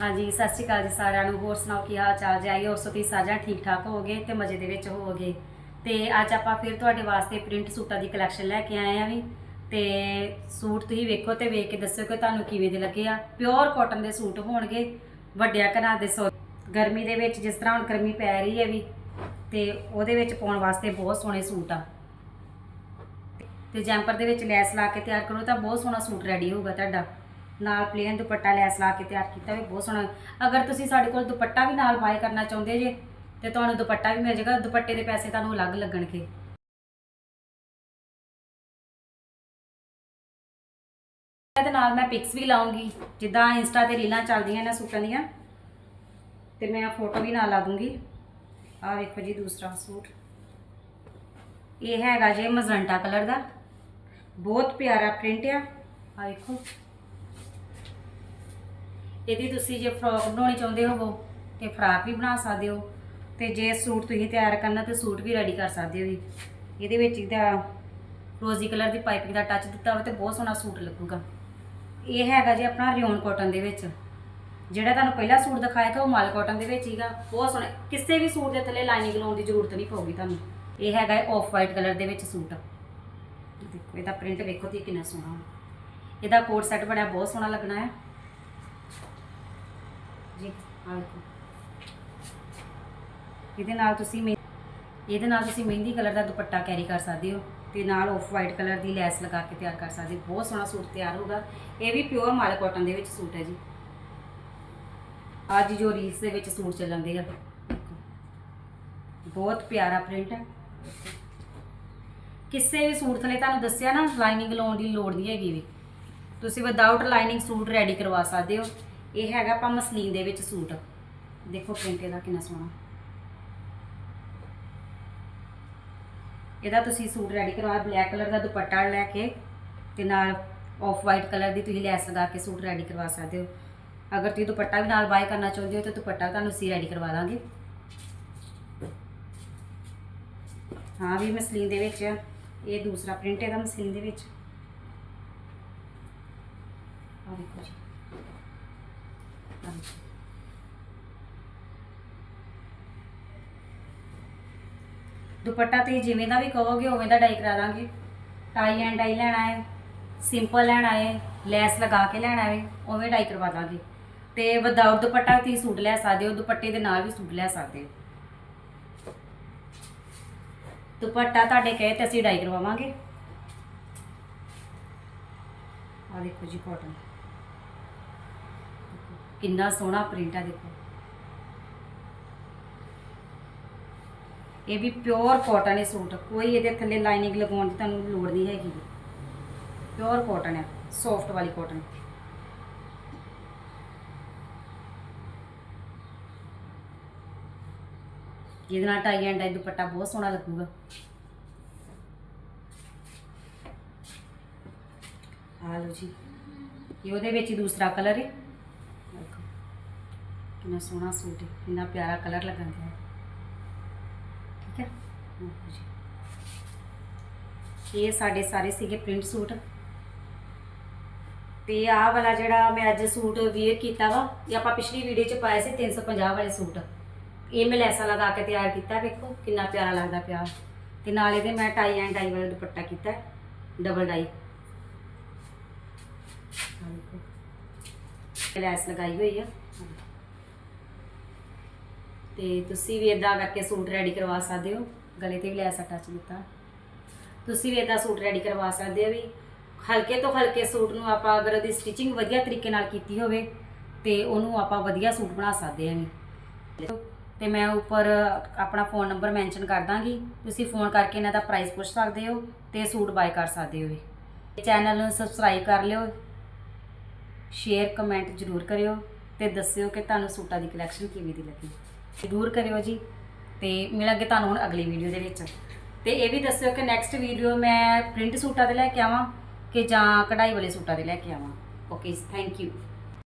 ਹਾਂਜੀ, ਸਤਿ ਸ਼੍ਰੀ ਅਕਾਲ ਜੀ ਸਾਰਿਆਂ ਨੂੰ। ਹੋਰ ਸੁਣਾਓ, ਕੀ ਹਾਲ ਚਾਲ ਜੀ? ਆਈ ਉਸ ਤੁਸੀਂ ਸਾਰਿਆਂ ਠੀਕ ਠਾਕ ਹੋਵੋਗੇ ਤੇ ਮਜ਼ੇ ਦੇ ਵਿੱਚ ਹੋਵੋਗੇ। ਤੇ ਅੱਜ ਆਪਾਂ ਫਿਰ ਤੁਹਾਡੇ ਵਾਸਤੇ ਪ੍ਰਿੰਟ ਸੂਟਾਂ ਦੀ ਕਲੈਕਸ਼ਨ ਲੈ ਕੇ ਆਏ ਆ ਵੀ। ਤੇ ਸੂਟ ਤੁਸੀਂ ਵੇਖੋ ਤੇ ਵੇਖ ਕੇ ਦੱਸਿਓ ਕਿ ਤੁਹਾਨੂੰ ਕਿਵੇਂ ਦੇ ਲੱਗੇ ਆ। ਪਿਓਰ ਕਾਟਨ ਦੇ ਸੂਟ ਹੋਣਗੇ, ਵੱਡਿਆਂ ਘਰਾਂ ਦੇ ਸੋ ਗਰਮੀ ਦੇ ਵਿੱਚ ਜਿਸ ਤਰ੍ਹਾਂ ਹੁਣ ਗਰਮੀ ਪੈ ਰਹੀ ਹੈ ਵੀ, ਤੇ ਉਹਦੇ ਵਿੱਚ ਪਾਉਣ ਵਾਸਤੇ ਬਹੁਤ ਸੋਹਣੇ ਸੂਟ ਆ। ਤੇ ਜੈਂਪਰ ਦੇ ਵਿੱਚ ਲੈਸ ਲਾ ਕੇ ਤਿਆਰ ਕਰੋ ਤਾਂ ਬਹੁਤ ਸੋਹਣਾ ਸੂਟ ਰੈਡੀ ਹੋਊਗਾ ਤੁਹਾਡਾ। ਨਾਲ ਪਲੇਨ ਦੁਪੱਟਾ ਲੈਸ ਲਾ ਕੇ ਤਿਆਰ ਕੀਤਾ ਵੀ, ਬਹੁਤ ਸੋਹਣਾ ਅਗਰ ਤੁਸੀਂ ਸਾਡੇ ਕੋਲ ਦੁਪੱਟਾ ਵੀ ਨਾਲ ਬਾਏ ਕਰਨਾ ਚਾਹੁੰਦੇ ਜੇ, ਤੇ ਤੁਹਾਨੂੰ ਦੁਪੱਟਾ ਵੀ ਮਿਲ ਜਾਏਗਾ, ਦੁਪੱਟੇ ਦੇ ਪੈਸੇ ਤੁਹਾਨੂੰ ਅਲੱਗ ਲੱਗਣਗੇ। ਇਹਦੇ ਨਾਲ ਮੈਂ ਪਿਕਸ ਵੀ ਲਾਉਂਗੀ, ਜਿੱਦਾਂ ਇੰਸਟਾ ਤੇ ਰੀਲਾਂ ਚੱਲਦੀਆਂ ਇਹਨਾਂ ਸੂਟਾਂ ਦੀਆਂ, ਤੇ ਮੈਂ ਫੋਟੋ ਵੀ ਨਾਲ ਲਾ ਦੂੰਗੀ। ਆਹ ਵੇਖੋ ਜੀ ਦੂਸਰਾ ਸੂਟ। ਇਹ ਹੈਗਾ ਜੇ ਮਜ਼ੰਟਾ ਕਲਰ ਦਾ। ਬਹੁਤ ਪਿਆਰਾ ਪ੍ਰਿੰਟ ਆ। ਆ ਵੇਖੋ। ਇਹਦੀ ਤੁਸੀਂ ਜੇ ਫਰੋਕ ਬਣਾਉਣੀ ਚਾਹੁੰਦੇ ਹੋਵੋ ਤੇ ਫਰਾਕ ਵੀ ਬਣਾ ਸਕਦੇ ਹੋ। ਤੇ ਜੇ ਸੂਟ ਤੁਸੀਂ ਤਿਆਰ ਕਰਨਾ ਤੇ ਸੂਟ ਵੀ ਰੈਡੀ ਕਰ ਸਕਦੇ ਹੋ ਜੀ। ਇਹਦੇ ਵਿੱਚ ਇਹਦਾ ਰੋਜ਼ੀ ਕਲਰ ਦੀ ਪਾਈਪਿੰਗ ਦਾ ਟੱਚ ਦਿੱਤਾ ਹੋਵੇ ਤੇ ਬਹੁਤ ਸੋਹਣਾ ਸੂਟ ਲੱਗੂਗਾ। ਇਹ ਹੈਗਾ ਜੀ ਆਪਣਾ ਰਿਓਨ ਕਾਟਨ ਦੇ ਵਿੱਚ। ਜਿਹੜਾ ਤੁਹਾਨੂੰ ਪਹਿਲਾ ਸੂਟ ਦਿਖਾਇਆ ਤਾਂ ਉਹ ਮਲ ਕਾਟਨ ਦੇ ਵਿੱਚ ਹੀਗਾ ਬਹੁਤ ਸੋਹਣਾ। ਕਿਸੇ ਵੀ ਸੂਟ ਦੇ ਥੱਲੇ ਲਾਈਨਿੰਗ ਲਾਉਣ ਦੀ ਜ਼ਰੂਰਤ ਨਹੀਂ ਪਊਗੀ ਤੁਹਾਨੂੰ। ਇਹ ਹੈਗਾ ਆਫ ਵਾਈਟ ਕਲਰ ਦੇ ਵਿੱਚ ਸੂਟ। ਦੇਖੋ, ਇਹਦਾ ਪ੍ਰਿੰਟ ਵੇਖੋ ਤੇ ਕਿੰਨਾ ਸੋਹਣਾ। ਇਹਦਾ ਕੋਟ ਸੈੱਟ ਬਣਿਆ, ਬਹੁਤ ਸੋਹਣਾ ਲੱਗਣਾ ਹੈ। ਜੀ ਆਹ ਦੇਖੋ ਇਹਦੇ ਨਾਲ ਤੁਸੀਂ ਮਹਿ- ਇਹਦੇ ਨਾਲ ਤੁਸੀਂ ਮਹਿੰਦੀ ਕਲਰ ਦਾ ਦੁਪੱਟਾ ਕੈਰੀ ਕਰ ਸਕਦੇ ਹੋ ਤੇ ਨਾਲ ਆਫ ਵਾਈਟ ਕਲਰ ਦੀ ਲੈਸ ਲਗਾ ਕੇ ਤਿਆਰ ਕਰ ਸਕਦੇ ਹੋ। ਬਹੁਤ ਸੋਹਣਾ ਸੂਟ ਤਿਆਰ ਹੋਊਗਾ। ਇਹ ਵੀ ਪਿਓਰ ਮਾਲ ਕਾਟਨ ਦੇ ਵਿੱਚ ਸੂਟ ਹੈ ਜੀ। ਅੱਜ ਜੋ ਰੀਲਸ ਦੇ ਵਿੱਚ ਸੂਟ ਚੱਲਣਦੇ ਆ ਬਹੁਤ ਪਿਆਰਾ ਪ੍ਰਿੰਟ ਹੈ। ਕਿਸੇ ਵੀ ਸੂਟ ਥਲੇ ਤੁਹਾਨੂੰ ਦੱਸਿਆ ਨਾ ਲਾਈਨਿੰਗ ਲਾਉਣ ਦੀ ਲੋੜ ਨਹੀਂ ਹੈਗੀ ਵੀ। ਤੁਸੀਂ ਵਿਦਆਊਟ ਲਾਈਨਿੰਗ ਸੂਟ ਰੈਡੀ ਕਰਵਾ ਸਕਦੇ ਹੋ। ਇਹ ਹੈਗਾ ਆਪਾਂ ਮਸਲੀਨ ਦੇ ਵਿੱਚ ਸੂਟ। ਦੇਖੋ ਪ੍ਰਿੰਟ ਇਹਦਾ ਕਿੰਨਾ ਸੋਹਣਾ। ਇਹਦਾ ਤੁਸੀਂ ਸੂਟ ਰੈਡੀ ਕਰਵਾ ਬਲੈਕ ਕਲਰ ਦਾ ਦੁਪੱਟਾ ਲੈ ਕੇ ਤੇ ਨਾਲ ਆਫ ਵਾਈਟ ਕਲਰ ਦੀ ਤੁਸੀਂ ਲੈਸ ਲਗਾ ਕੇ ਸੂਟ ਰੈਡੀ ਕਰਵਾ ਸਕਦੇ ਹੋ। ਅਗਰ ਤੁਸੀਂ ਦੁਪੱਟਾ ਵੀ ਨਾਲ ਬਾਏ ਕਰਨਾ ਚਾਹੁੰਦੇ ਹੋ ਤਾਂ ਦੁਪੱਟਾ ਤੁਹਾਨੂੰ ਅਸੀਂ ਰੈਡੀ ਕਰਵਾ ਦਾਂਗੇ। ਹਾਂ ਵੀ ਮਸਲੀਨ ਦੇ ਵਿੱਚ, ਇਹ ਦੂਸਰਾ ਪ੍ਰਿੰਟ ਇਹਦਾ ਮਸਲੀਨ ਦੇ ਵਿੱਚ। ਆ ਦੇਖੋ ਜੀ ਆਹ ਦੇਖੋ। ਦੁਪੱਟਾ ਤੁਸੀਂ ਜਿਵੇਂ ਦਾ ਵੀ ਕਹੋਗੇ, ਉਵੇਂ ਦਾ ਡਾਈ ਕਰਾ ਦਾਂਗੇ। ਟਾਈ ਐਂਡ ਡਾਈ ਲੈਣਾ ਹੈ ਸਿੰਪਲ ਲੈਣਾ ਹੈ, ਲੈਸ ਲਗਾ ਕੇ ਲੈਣਾ ਹੈ, ਉਵੇਂ ਡਾਈ ਕਰਵਾ ਦਾਂਗੇ। ਤੇ ਵਿਦਆਊਟ ਦੁਪੱਟਾ ਤੁਸੀਂ ਸੂਟ ਲੈ ਸਕਦੇ ਹੋ, ਦੁਪੱਟੇ ਦੇ ਨਾਲ ਵੀ ਸੂਟ ਲੈ ਸਕਦੇ ਹੋ। ਦੁਪੱਟਾ ਤੁਹਾਡੇ ਕਹੇ ਤੇ ਅਸੀਂ ਡਾਈ ਕਰਵਾਵਾਂਗੇ। ਆ ਦੇਖੋ ਜੀ ਕਾਟਨ ਕਿੰਨਾ ਸੋਹਣਾ ਪ੍ਰਿੰਟ ਆ ਦੇਖੋ। ਇਹ ਵੀ ਪਿਓਰ ਕਾਟਨ ਹੈ ਸੂਟ। ਕੋਈ ਇਹਦੇ ਥੱਲੇ ਲਾਈਨਿੰਗ ਲਗਾਉਣ ਦੀ ਤੁਹਾਨੂੰ ਲੋੜ ਨਹੀਂ ਹੈਗੀ। ਪਿਓਰ ਕਾਟਨ ਹੈ ਸੌਫਟ ਵਾਲੀ ਕਾਟਨ ਜਿਹਦੇ ਨਾਲ ਟਾਈ ਐਂਡ ਡਾਈ ਦੁਪੱਟਾ ਬਹੁਤ ਸੋਹਣਾ ਲੱਗੂਗਾ। ਆ ਲਓ ਜੀ, ਇਹ ਉਹਦੇ ਵਿੱਚ ਹੀ ਦੂਸਰਾ ਕਲਰ ਹੈ। ਕਿੰਨਾ ਸੋਹਣਾ ਸੂਟ ਹੈ ਕਿੰਨਾ ਪਿਆਰਾ ਕਲਰ ਲੱਗਦਾ ਹੈ ਠੀਕ ਹੈ? ਦੇਖੋ ਜੀ। ਇਹ ਸਾਡੇ ਸਾਰੇ ਸੀਗੇ ਪ੍ਰਿੰਟ ਸੂਟ ਤੇ ਆਹ ਵਾਲਾ ਜਿਹੜਾ ਮੈਂ ਅੱਜ ਸੂਟ ਵੇਅਰ ਕੀਤਾ ਵਾ, ਇਹ ਆਪਾਂ ਪਿਛਲੀ ਵੀਡੀਓ 'ਚ ਪਾਇਆ ਸੀ 350 ਵਾਲੇ ਸੂਟ ਇਹ ਮੈਂ ਲੈਸਾਂ ਲਗਾ ਕੇ ਤਿਆਰ ਕੀਤਾ, ਵੇਖੋ ਕਿੰਨਾ ਪਿਆਰਾ ਲੱਗਦਾ ਪਿਆ। ਤੇ ਨਾਲ ਇਹਦੇ ਮੈਂ ਟਾਈ ਐਂਡ ਡਾਈ ਵਾਲਾ ਦੁਪੱਟਾ ਕੀਤਾ ਡਬਲ ਡਾਈ ਲੈਸ ਲਗਾਈ ਹੋਈ ਆ। ਤੇ ਤੁਸੀਂ ਵੀ ਇਦਾਂ ਕਰਕੇ ਸੂਟ ਰੈਡੀ ਕਰਵਾ ਸਕਦੇ ਹੋ। ਗਲੇ ਤੇ ਵੀ ਲੈਸ ਅਟੈਚ ਦਿੱਤਾ ਤੁਸੀਂ ਵੀ ਇਦਾਂ ਸੂਟ ਰੈਡੀ ਕਰਵਾ ਸਕਦੇ ਹੋ ਵੀ ਹਲਕੇ ਤੋਂ ਹਲਕੇ ਸੂਟ ਨੂੰ ਆਪਾਂ ਅਗਰ ਉਹਦੀ ਸਟਿਚਿੰਗ ਵਧੀਆ ਤਰੀਕੇ ਨਾਲ ਕੀਤੀ ਹੋਵੇ, ਤੇ ਉਹਨੂੰ ਆਪਾਂ ਵਧੀਆ ਸੂਟ ਬਣਾ ਸਕਦੇ ਹਾਂ ਵੀ। ਤੇ ਮੈਂ ਉੱਪਰ ਆਪਣਾ ਫੋਨ ਨੰਬਰ ਮੈਂਸ਼ਨ ਕਰ ਦਾਂਗੀ। ਤੁਸੀਂ ਫੋਨ ਕਰਕੇ ਇਹਨਾਂ ਦਾ ਪ੍ਰਾਈਸ ਪੁੱਛ ਸਕਦੇ ਹੋ ਤੇ ਸੂਟ ਬਾਏ ਕਰ ਸਕਦੇ ਹੋ ਵੀ। ਚੈਨਲ ਨੂੰ ਸਬਸਕ੍ਰਾਈਬ ਕਰ ਲਿਓ। ਸ਼ੇਅਰ ਕਮੈਂਟ ਜ਼ਰੂਰ ਕਰਿਓ ਤੇ ਦੱਸਿਓ ਕਿ ਤੁਹਾਨੂੰ ਸੂਟਾਂ ਦੀ ਕਲੈਕਸ਼ਨ ਕਿਵੇਂ ਦੀ ਲੱਗੀ। ਜ਼ਰੂਰ ਕਰਿਓ ਜੀ ਤੇ ਮਿਲਾਂਗੇ ਤੁਹਾਨੂੰ ਹੁਣ ਅਗਲੀ ਵੀਡੀਓ ਦੇ ਵਿੱਚ। ਤੇ ਇਹ ਵੀ ਦੱਸਿਓ ਕਿ ਨੈਕਸਟ ਵੀਡੀਓ ਮੈਂ ਪ੍ਰਿੰਟ ਸੂਟਾਂ ਦੇ ਲੈ ਕੇ ਆਵਾਂ ਕਿ ਜਾਂ ਕਢਾਈ ਵਾਲੇ ਸੂਟਾਂ ਦੇ ਲੈ ਕੇ ਆਵਾਂ। Okay thank you